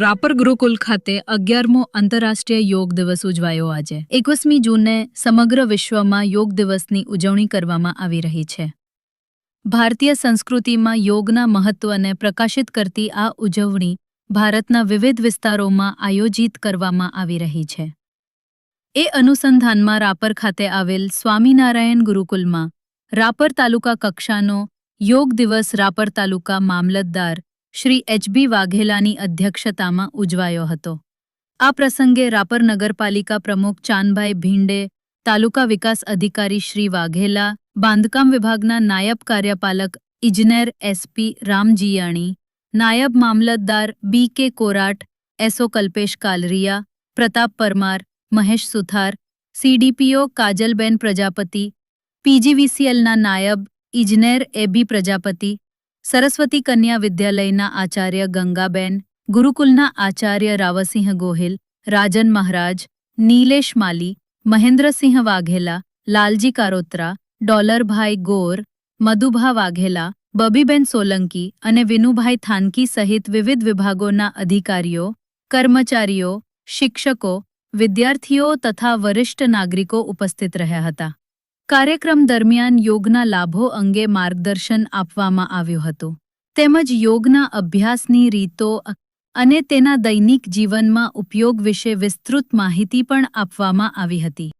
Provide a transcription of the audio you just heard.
રાપર ગુરુકુલ ખાતે અગિયારમો આંતરરાષ્ટ્રીય યોગ દિવસ ઉજવાયો આજે. એકવીસમી જૂને સમગ્ર વિશ્વમાં યોગ દિવસની ઉજવણી કરવામાં આવી રહી છે. ભારતીય સંસ્કૃતિમાં યોગના મહત્વને પ્રકાશિત કરતી આ ઉજવણી ભારતના વિવિધ વિસ્તારોમાં આયોજિત કરવામાં આવી રહી છે. એ અનુસંધાનમાં રાપર ખાતે આવેલ સ્વામિનારાયણ ગુરુકુલમાં રાપર તાલુકા કક્ષાનો યોગ દિવસ રાપર તાલુકા મામલતદાર શ્રી એચબી વાઘેલાની અધ્યક્ષતામાં ઉજવાયો હતો. આ પ્રસંગે રાપર નગરપાલિકા પ્રમુખ ચાંદભાઈ ભીંડે, તાલુકા વિકાસ અધિકારી શ્રી વાઘેલા, બાંધકામ વિભાગના નાયબ કાર્યપાલક ઇજનેર એસપી રામજીયાણી, નાયબ મામલતદાર બી કે કોરાટ એસો કલ્પેશ કાલરિયા, પ્રતાપ પરમાર, મહેશ સુથાર, સીડીપીઓ કાજલબેન પ્રજાપતિ, પીજીવીસીએલના નાયબ ઇજનેર એબી પ્રજાપતિ સરસ્વતી કન્યા વિદ્યાલયના આચાર્ય ગંગાબેન, ગુરુકુલના આચાર્ય રાવસિંહ ગોહિલ, રાજન મહારાજ, નીલેશ માલી, મહેન્દ્રસિંહ વાઘેલા, લાલજી કારોત્રા, ડોલરભાઈ ગોર, મધુભા વાઘેલા, બબીબેન સોલંકી અને વિનુભાઈ થાનકી સહિત વિવિધ વિભાગોના અધિકારીઓ, કર્મચારીઓ, શિક્ષકો, વિદ્યાર્થીઓ તથા વરિષ્ઠ નાગરિકો ઉપસ્થિત રહ્યા હતા. કાર્યક્રમ દરમિયાન યોગના લાભો અંગે માર્ગદર્શન આપવામાં આવ્યું હતું. તેમજ યોગના અભ્યાસની રીતો અને તેના દૈનિક જીવનમાં ઉપયોગ વિશે વિસ્તૃત માહિતી પણ આપવામાં આવી હતી.